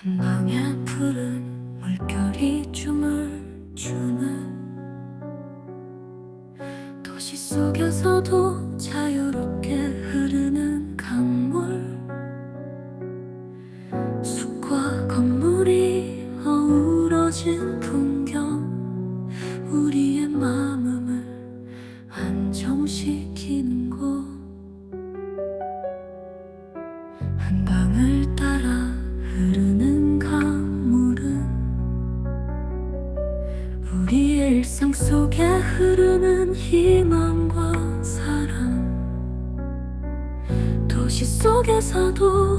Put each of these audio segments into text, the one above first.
한강의 푸른 물결이 춤을 추는 도시 속에서도 자유롭게 흐르는 강물. 숲과 건물이 어우러진 일상 속에 흐르는 희망과 사랑. 도시 속에서도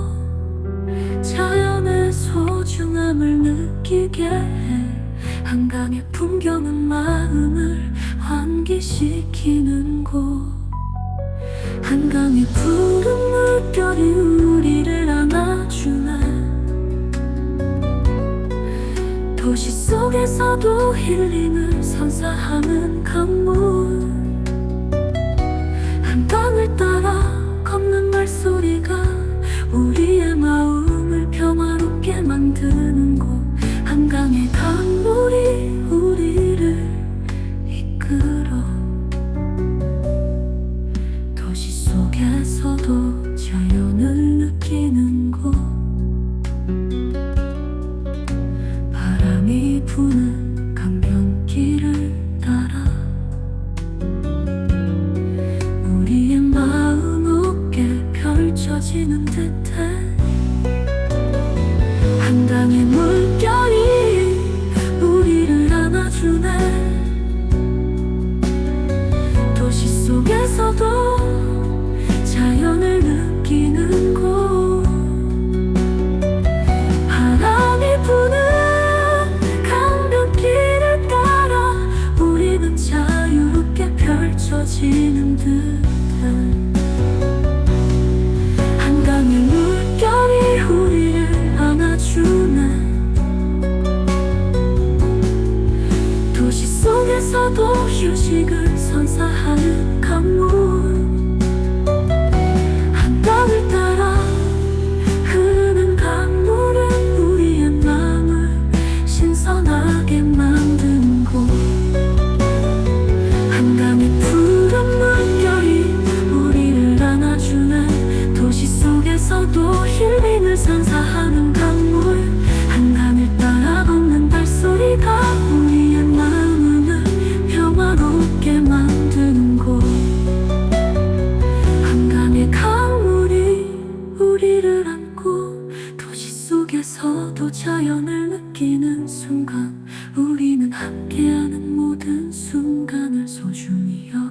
자연의 소중함을 느끼게 해. 한강의 풍경은 마음을 환기시키는 곳. 한강의 푸른 물결이 도시 속에서도 힐링을 선사하는 강물 펼쳐지는 듯해 한강의 물결이 우리를 안아주네. 도시 속에서도 속에서도 휴식을 선사하는 강물 자연을 느끼는 순간 우리는 함께하는 모든 순간을 소중히 여